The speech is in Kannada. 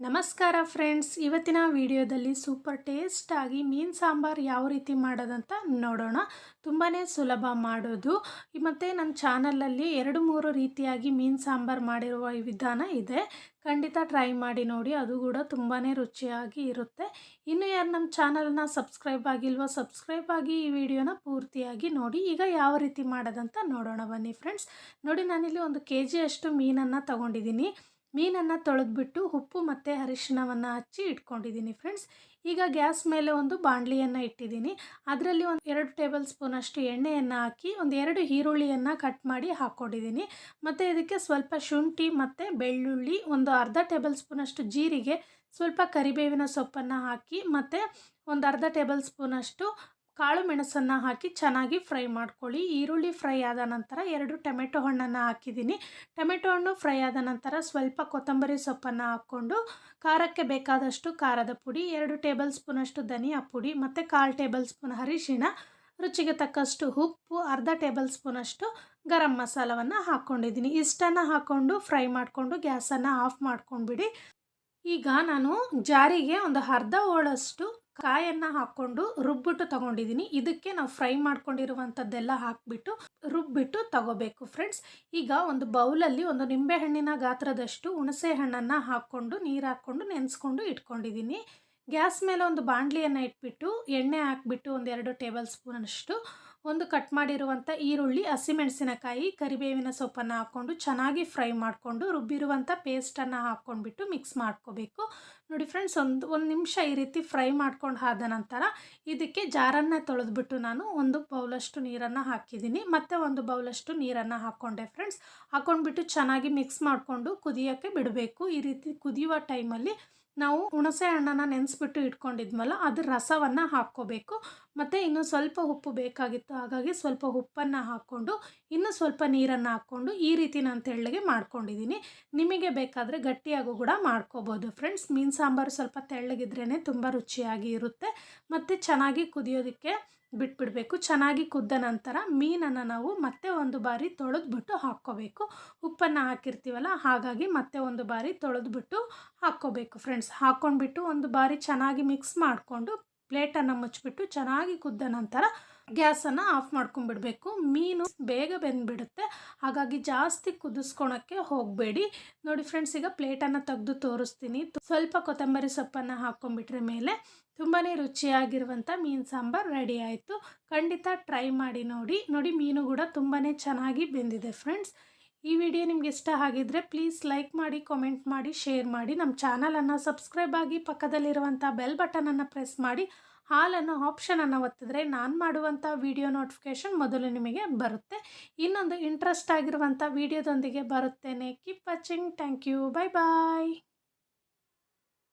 ನಮಸ್ಕಾರ ಫ್ರೆಂಡ್ಸ್. ಇವತ್ತಿನ ವಿಡಿಯೋದಲ್ಲಿ ಸೂಪರ್ ಟೇಸ್ಟಾಗಿ ಮೀನು ಸಾಂಬಾರು ಯಾವ ರೀತಿ ಮಾಡೋದಂತ ನೋಡೋಣ. ತುಂಬಾ ಸುಲಭ ಮಾಡೋದು. ಮತ್ತು ನನ್ನ ಚಾನಲಲ್ಲಿ ಎರಡು ಮೂರು ರೀತಿಯಾಗಿ ಮೀನು ಸಾಂಬಾರು ಮಾಡಿರುವ ವಿಧಾನ ಇದೆ. ಖಂಡಿತ ಟ್ರೈ ಮಾಡಿ ನೋಡಿ. ಅದು ಕೂಡ ತುಂಬಾ ರುಚಿಯಾಗಿ ಇರುತ್ತೆ. ಇನ್ನು ಯಾರು ನಮ್ಮ ಚಾನಲ್ನ ಸಬ್ಸ್ಕ್ರೈಬ್ ಆಗಿಲ್ವೋ ಸಬ್ಸ್ಕ್ರೈಬ್ ಆಗಿ ಈ ವಿಡಿಯೋನ ಪೂರ್ತಿಯಾಗಿ ನೋಡಿ. ಈಗ ಯಾವ ರೀತಿ ಮಾಡೋದಂತ ನೋಡೋಣ ಬನ್ನಿ ಫ್ರೆಂಡ್ಸ್. ನೋಡಿ, ನಾನಿಲ್ಲಿ ಒಂದು ಕೆ ಜಿಯಷ್ಟು ಮೀನನ್ನು ತಗೊಂಡಿದ್ದೀನಿ. ಮೀನನ್ನು ತೊಳೆದ್ಬಿಟ್ಟು ಉಪ್ಪು ಮತ್ತು ಅರಿಶಿಣವನ್ನು ಹಚ್ಚಿ ಇಟ್ಕೊಂಡಿದ್ದೀನಿ ಫ್ರೆಂಡ್ಸ್ ಈಗ ಗ್ಯಾಸ್ ಮೇಲೆ ಒಂದು ಬಾಣಲಿಯನ್ನು ಇಟ್ಟಿದ್ದೀನಿ. ಅದರಲ್ಲಿ ಒಂದು ಎರಡು ಟೇಬಲ್ ಸ್ಪೂನಷ್ಟು ಎಣ್ಣೆಯನ್ನು ಹಾಕಿ ಒಂದು ಎರಡು ಈರುಳ್ಳಿಯನ್ನು ಕಟ್ ಮಾಡಿ ಹಾಕ್ಕೊಂಡಿದ್ದೀನಿ ಮತ್ತು ಇದಕ್ಕೆ ಸ್ವಲ್ಪ ಶುಂಠಿ ಮತ್ತು ಬೆಳ್ಳುಳ್ಳಿ, ಒಂದು ಅರ್ಧ ಟೇಬಲ್ ಸ್ಪೂನಷ್ಟು ಜೀರಿಗೆ, ಸ್ವಲ್ಪ ಕರಿಬೇವಿನ ಸೊಪ್ಪನ್ನು ಹಾಕಿ ಮತ್ತು ಒಂದು ಅರ್ಧ ಟೇಬಲ್ ಸ್ಪೂನಷ್ಟು ಕಾಳು ಮೆಣಸನ್ನು ಹಾಕಿ ಚೆನ್ನಾಗಿ ಫ್ರೈ ಮಾಡ್ಕೊಳ್ಳಿ. ಈರುಳ್ಳಿ ಫ್ರೈ ಆದ ನಂತರ ಎರಡು ಟೊಮೆಟೊ ಹಣ್ಣನ್ನು ಹಾಕಿದ್ದೀನಿ. ಟೊಮೆಟೊ ಹಣ್ಣು ಫ್ರೈ ಆದ ನಂತರ ಸ್ವಲ್ಪ ಕೊತ್ತಂಬರಿ ಸೊಪ್ಪನ್ನು ಹಾಕ್ಕೊಂಡು ಖಾರಕ್ಕೆ ಬೇಕಾದಷ್ಟು ಖಾರದ ಪುಡಿ, ಎರಡು ಟೇಬಲ್ ಸ್ಪೂನಷ್ಟು ಧನಿಯಾ ಪುಡಿ ಮತ್ತು ಕಾಲು ಟೇಬಲ್ ಸ್ಪೂನ್ ಅರಿಶಿಣ, ರುಚಿಗೆ ತಕ್ಕಷ್ಟು ಉಪ್ಪು, ಅರ್ಧ ಟೇಬಲ್ ಸ್ಪೂನಷ್ಟು ಗರಂ ಮಸಾಲವನ್ನು ಹಾಕ್ಕೊಂಡಿದ್ದೀನಿ. ಇಷ್ಟನ್ನು ಹಾಕ್ಕೊಂಡು ಫ್ರೈ ಮಾಡಿಕೊಂಡು ಗ್ಯಾಸನ್ನು ಆಫ್ ಮಾಡ್ಕೊಂಡ್ಬಿಡಿ. ಈಗ ನಾನು ಜಾರಿಗೆ ಒಂದು ಅರ್ಧ ಹೋಳಷ್ಟು ಕಾಯನ್ನು ಹಾಕ್ಕೊಂಡು ರುಬ್ಬಿಟ್ಟು ತಗೊಂಡಿದ್ದೀನಿ ಇದಕ್ಕೆ ನಾವು ಫ್ರೈ ಮಾಡ್ಕೊಂಡಿರುವಂಥದ್ದೆಲ್ಲ ಹಾಕಿಬಿಟ್ಟು ರುಬ್ಬಿಟ್ಟು ತಗೋಬೇಕು ಫ್ರೆಂಡ್ಸ್. ಈಗ ಒಂದು ಬೌಲಲ್ಲಿ ಒಂದು ನಿಂಬೆಹಣ್ಣಿನ ಗಾತ್ರದಷ್ಟು ಹುಣಸೆ ಹಣ್ಣನ್ನು ಹಾಕ್ಕೊಂಡು ನೀರು ಹಾಕ್ಕೊಂಡು ನೆನೆಸ್ಕೊಂಡು ಇಟ್ಕೊಂಡಿದ್ದೀನಿ ಗ್ಯಾಸ್ ಮೇಲೆ ಒಂದು ಬಾಣಲಿಯನ್ನು ಇಟ್ಬಿಟ್ಟು ಎಣ್ಣೆ ಹಾಕ್ಬಿಟ್ಟು ಒಂದೆರಡು ಟೇಬಲ್ ಸ್ಪೂನಷ್ಟು ಒಂದು ಕಟ್ ಮಾಡಿರುವಂಥ ಈರುಳ್ಳಿ, ಹಸಿಮೆಣಸಿನಕಾಯಿ, ಕರಿಬೇವಿನ ಸೊಪ್ಪನ್ನು ಹಾಕ್ಕೊಂಡು ಚೆನ್ನಾಗಿ ಫ್ರೈ ಮಾಡಿಕೊಂಡು ರುಬ್ಬಿರುವಂಥ ಪೇಸ್ಟನ್ನು ಹಾಕ್ಕೊಂಡ್ಬಿಟ್ಟು ಮಿಕ್ಸ್ ಮಾಡ್ಕೋಬೇಕು. ನೋಡಿ ಫ್ರೆಂಡ್ಸ್, ಒಂದು ಒಂದು ನಿಮಿಷ ಈ ರೀತಿ ಫ್ರೈ ಮಾಡ್ಕೊಂಡು ಆದ ನಂತರ ಇದಕ್ಕೆ ಜಾರನ್ನು ತೊಳೆದ್ಬಿಟ್ಟು ನಾನು ಒಂದು ಬೌಲಷ್ಟು ನೀರನ್ನು ಹಾಕಿದ್ದೀನಿ. ಮತ್ತು ಒಂದು ಬೌಲಷ್ಟು ನೀರನ್ನು ಹಾಕ್ಕೊಂಡೆ ಫ್ರೆಂಡ್ಸ್. ಹಾಕ್ಕೊಂಡ್ಬಿಟ್ಟು ಚೆನ್ನಾಗಿ ಮಿಕ್ಸ್ ಮಾಡಿಕೊಂಡು ಕುದಿಯೋಕ್ಕೆ ಬಿಡಬೇಕು. ಈ ರೀತಿ ಕುದಿಯುವ ಟೈಮಲ್ಲಿ ನಾವು ಹುಣಸೆ ಹಣ್ಣನ್ನು ನೆನೆಸ್ಬಿಟ್ಟು ಇಟ್ಕೊಂಡಿದ್ವಲ್ಲ, ಅದು ರಸವನ್ನು ಹಾಕ್ಕೋಬೇಕು. ಮತ್ತು ಇನ್ನು ಸ್ವಲ್ಪ ಉಪ್ಪು ಬೇಕಾಗಿತ್ತು ಹಾಗಾಗಿ ಸ್ವಲ್ಪ ಉಪ್ಪನ್ನು ಹಾಕ್ಕೊಂಡು, ಇನ್ನು ಸ್ವಲ್ಪ ನೀರನ್ನು ಹಾಕ್ಕೊಂಡು ಈ ರೀತಿ ನಾನು ತೆಳ್ಳಗೆ ಮಾಡ್ಕೊಂಡಿದ್ದೀನಿ ನಿಮಗೆ ಬೇಕಾದರೆ ಗಟ್ಟಿಯಾಗೂ ಕೂಡ ಮಾಡ್ಕೋಬೋದು ಫ್ರೆಂಡ್ಸ್. ಮೀನು ಸಾಂಬಾರು ಸ್ವಲ್ಪ ತೆಳ್ಳಗಿದ್ರೇ ತುಂಬ ರುಚಿಯಾಗಿ ಇರುತ್ತೆ. ಮತ್ತು ಚೆನ್ನಾಗಿ ಕುದಿಯೋದಕ್ಕೆ ಬಿಟ್ಬಿಡಬೇಕು. ಚೆನ್ನಾಗಿ ಕುದ್ದ ನಂತರ ಮೀನನ್ನು ನಾವು ಮತ್ತೆ ಒಂದು ಬಾರಿ ತೊಳೆದ್ಬಿಟ್ಟು ಹಾಕ್ಕೋಬೇಕು. ಉಪ್ಪನ್ನು ಹಾಕಿರ್ತೀವಲ್ಲ, ಹಾಗಾಗಿ ಮತ್ತೆ ಒಂದು ಬಾರಿ ತೊಳೆದ್ಬಿಟ್ಟು ಹಾಕ್ಕೋಬೇಕು ಫ್ರೆಂಡ್ಸ್. ಹಾಕ್ಕೊಂಡ್ಬಿಟ್ಟು ಒಂದು ಬಾರಿ ಚೆನ್ನಾಗಿ ಮಿಕ್ಸ್ ಮಾಡಿಕೊಂಡು ಪ್ಲೇಟನ್ನು ಮುಚ್ಚಿಬಿಟ್ಟು ಚೆನ್ನಾಗಿ ಕುದ್ದ ನಂತರ ಗ್ಯಾಸನ್ನು ಆಫ್ ಮಾಡ್ಕೊಂಡ್ಬಿಡ್ಬೇಕು ಮೀನು ಬೇಗ ಬೆಂದ್ಬಿಡುತ್ತೆ. ಹಾಗಾಗಿ ಜಾಸ್ತಿ ಕುದಿಸ್ಕೊಳಕ್ಕೆ ಹೋಗಬೇಡಿ. ನೋಡಿ ಫ್ರೆಂಡ್ಸ್ ಈಗ ಪ್ಲೇಟನ್ನು ತೆಗೆದು ತೋರಿಸ್ತೀನಿ. ಸ್ವಲ್ಪ ಕೊತ್ತಂಬರಿ ಸೊಪ್ಪನ್ನು ಹಾಕ್ಕೊಂಡ್ಬಿಟ್ರೆ ಮೇಲೆ ತುಂಬಾ ರುಚಿಯಾಗಿರುವಂಥ ಮೀನು ಸಾಂಬಾರು ರೆಡಿ ಆಯಿತು. ಖಂಡಿತ ಟ್ರೈ ಮಾಡಿ ನೋಡಿ. ನೋಡಿ ಮೀನು ಕೂಡ ತುಂಬಾ ಚೆನ್ನಾಗಿ ಬೆಂದಿದೆ ಫ್ರೆಂಡ್ಸ್ ಈ ವಿಡಿಯೋ ನಿಮ್ಗೆ ಇಷ್ಟ ಆಗಿದ್ರೆ ಪ್ಲೀಸ್ ಲೈಕ್ ಮಾಡಿ ಕಾಮೆಂಟ್ ಮಾಡಿ ಶೇರ್ ಮಾಡಿ. ನಮ್ಮ ಚಾನಲನ್ನು ಸಬ್ಸ್ಕ್ರೈಬ್ ಆಗಿ ಪಕ್ಕದಲ್ಲಿರುವಂಥ ಬೆಲ್ ಬಟನನ್ನು ಪ್ರೆಸ್ ಮಾಡಿ. ಹಾಲನ್ನು ಆಪ್ಷನನ್ನು ಒತ್ತಿದ್ರೆ ನಾನು ಮಾಡುವಂಥ ವಿಡಿಯೋ ನೋಟಿಫಿಕೇಷನ್ ಮೊದಲು ನಿಮಗೆ ಬರುತ್ತೆ. ಇನ್ನೊಂದು ಇಂಟ್ರೆಸ್ಟ್ ಆಗಿರುವಂಥ ವಿಡಿಯೋದೊಂದಿಗೆ ಬರುತ್ತೇನೆ. Keep watching thank you bye bye